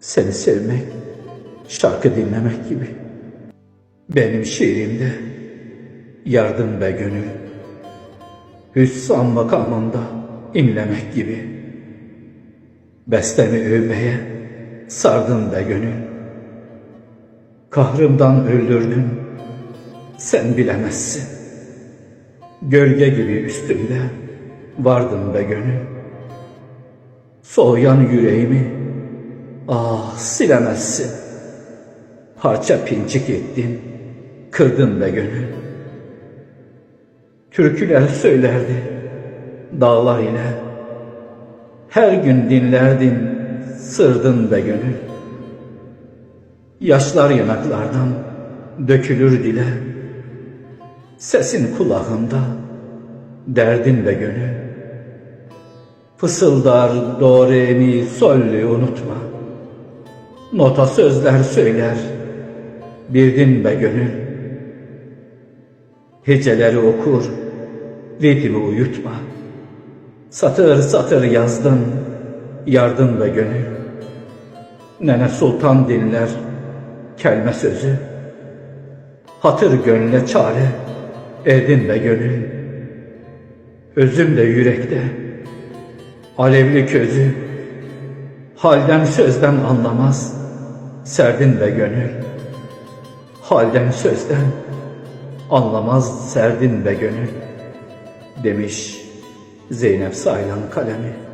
Seni sevmek, şarkı dinlemek gibi. Benim şiirimde yardım be gönül. Hüssam makamında inlemek gibi. Bestemi övmeye sardın be gönül. Kahrımdan öldürdün, sen bilemezsin. Gölge gibi üstümde vardın be gönül. Soğuyan yüreğimi ah silemezsin. Parça pinçik ettin, kırdın be gönül. Türküler söylerdi dağlar ile. Her gün dinlerdin, sırdın be gönül. Yaşlar yanaklardan dökülür dile. Sesin kulağımda, derdin ve gönül. Fısıldar do re mi sol'ü unutma. Nota sözler söyler, birdin be gönül. Heceleri okur, ritmi uyutma. Satır satır yazdın, yardın ve gönül. Nene Sultan dinler, kelme sözü. Hatır gönle çare, erdin be gönül. Özüm de yürekte, alevli közü. Halden sözden anlamaz, serdin be gönül. Halden sözden anlamaz serdin be gönül. Demiş Zeynep Saylan kalemi.